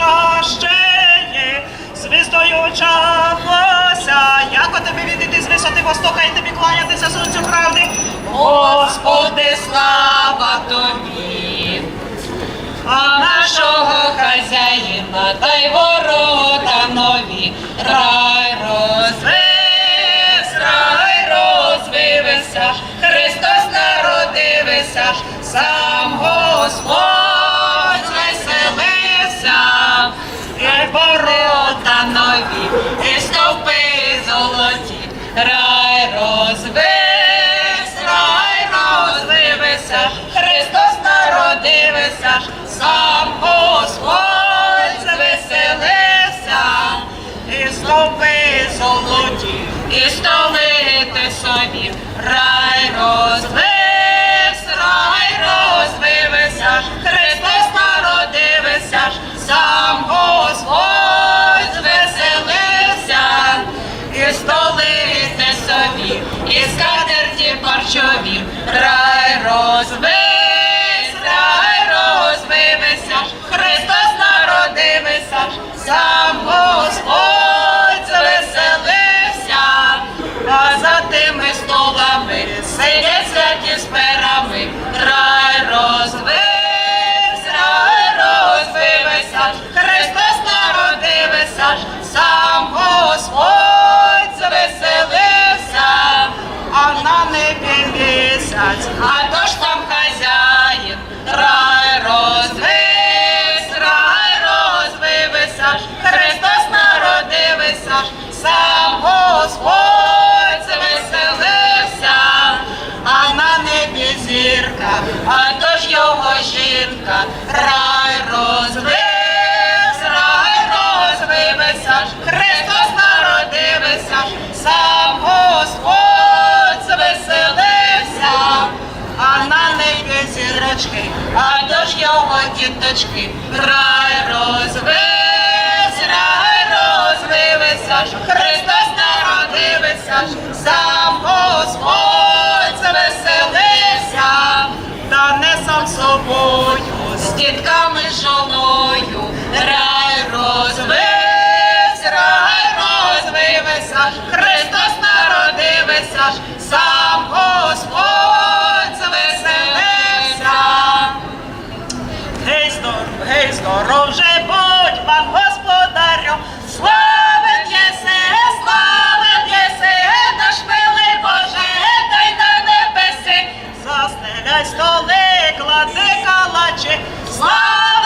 жащеє, звиздоюча кося, яко тебе відійти з висоти востока і тобі кланятися сонцю правди. Господи, слава тобі, а нашого хазяїна та й ворота нові. Рай розвився, рай розвився, Христос народився, сам Господь. Золоті, рай розвився, рай розвився, Христос народився, сам Господь звеселився, і стовпи золоті, і столити собі, рай розвився, рай сам Господь звеселився, а за тими столами сидять святі з перами, рай розвився, рай розвився, Христос народився, сам Господь звеселився, а на небі місяць, а то ж там хазяїн, рай діточки, рай розвився, рай розвився, Христос народився, сам Господь звеселився, та не сам собою, з дітками жоною, рай розвився, рай розвився, Христос народився, сам Господь гей, здоров же будь вам, господарю, славен єси, славен єси, наш милий Боже, дай на небеси, застеляй столи, клади калачі, славен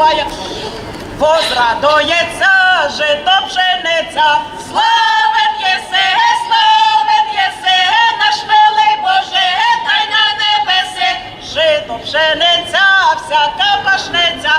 буває. Возрадується жито пшениця. Славен єси, славен єси, наш милий Боже, дай на небеси. Жито пшениця, всяка пашниця.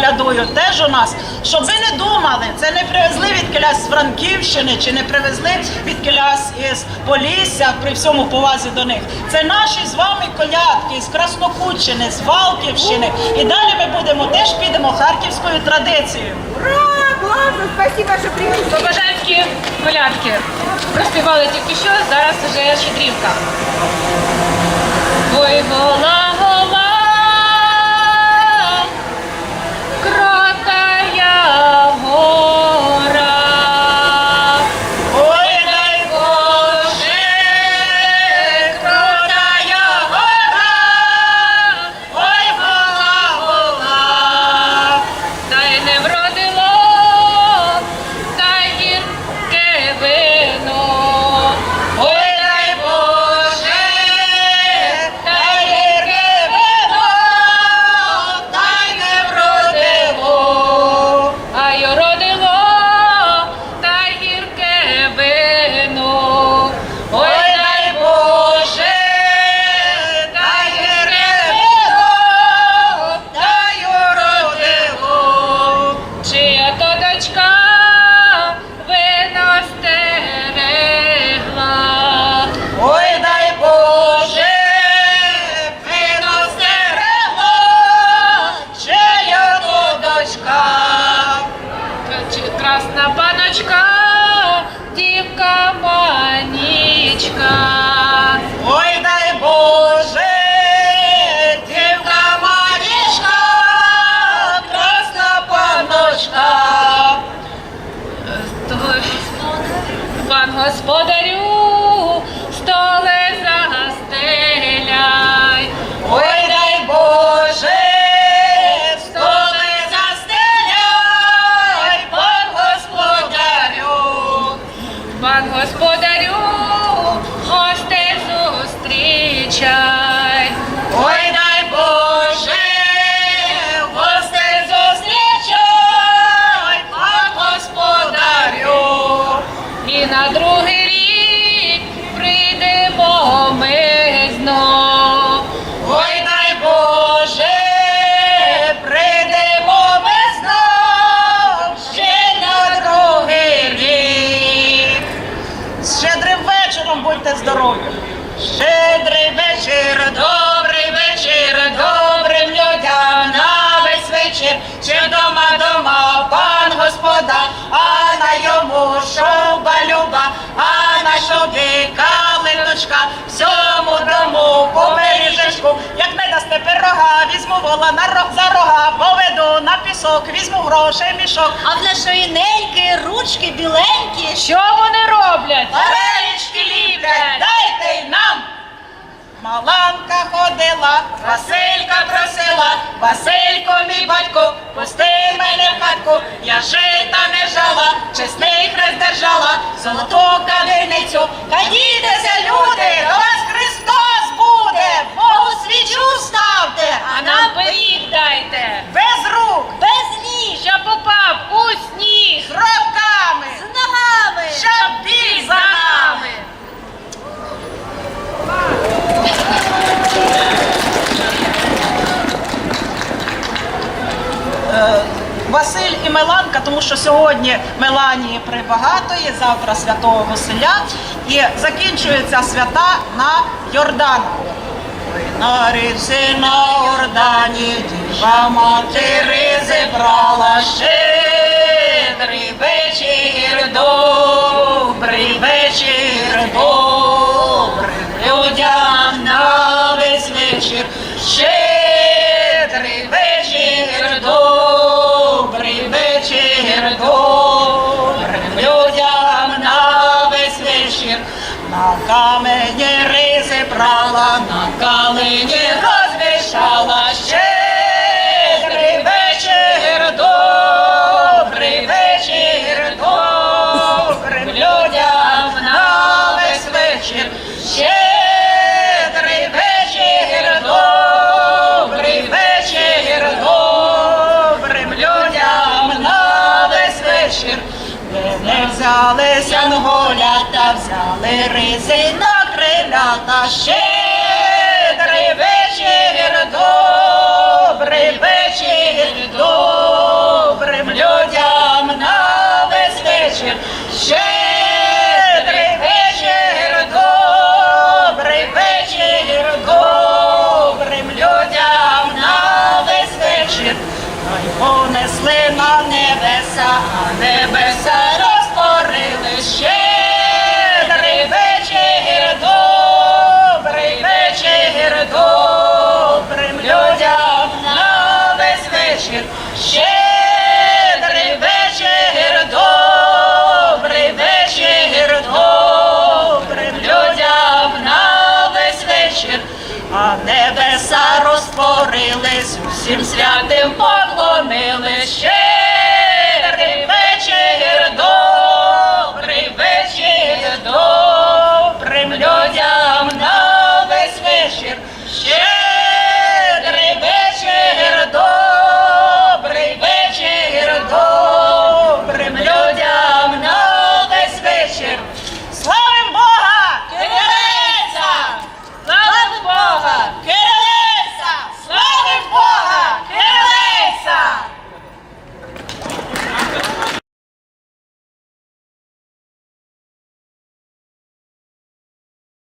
Колядують теж у нас. Щоб ви не думали, це не привезли від з Франківщини чи не привезли від із Полісся при всьому повазі до них. Це наші з вами колядки з Краснокутщини, з Валківщини. І далі ми будемо теж підемо харківською традицією. Ура! Классно! Спасибо, что приехали. Побажанські колядки. Проспівали тільки що, зараз вже щедрівка. Манічка. Дасте візьму вола на ро- за рога, поведу на пісок, візьму грошей мішок. А в нашої неньки ручки біленькі. Що вони роблять? Варенички ліплять, дайте й нам. Маланка ходила, Василька просила, Василько, мій батько, пусти мене в хатку, я жита не жала, чесний хрест держала, золоту кадильницю. Кадітеся, люди, що сьогодні Меланії прибагатої, завтра святого Василя, і закінчуються свята на Йорданку. На ріці на Ордані діва матері зібрала щит, камені ризи брала, на калині розвішала. Щедрий вечір, добрий вечір, добрим людям на весь вечір. Щедрий вечір, добрий вечір, добрим людям на весь вечір. Не взялися анголята, взяли ризи на крилята. Щедрий вечір, добрий вечір, добрим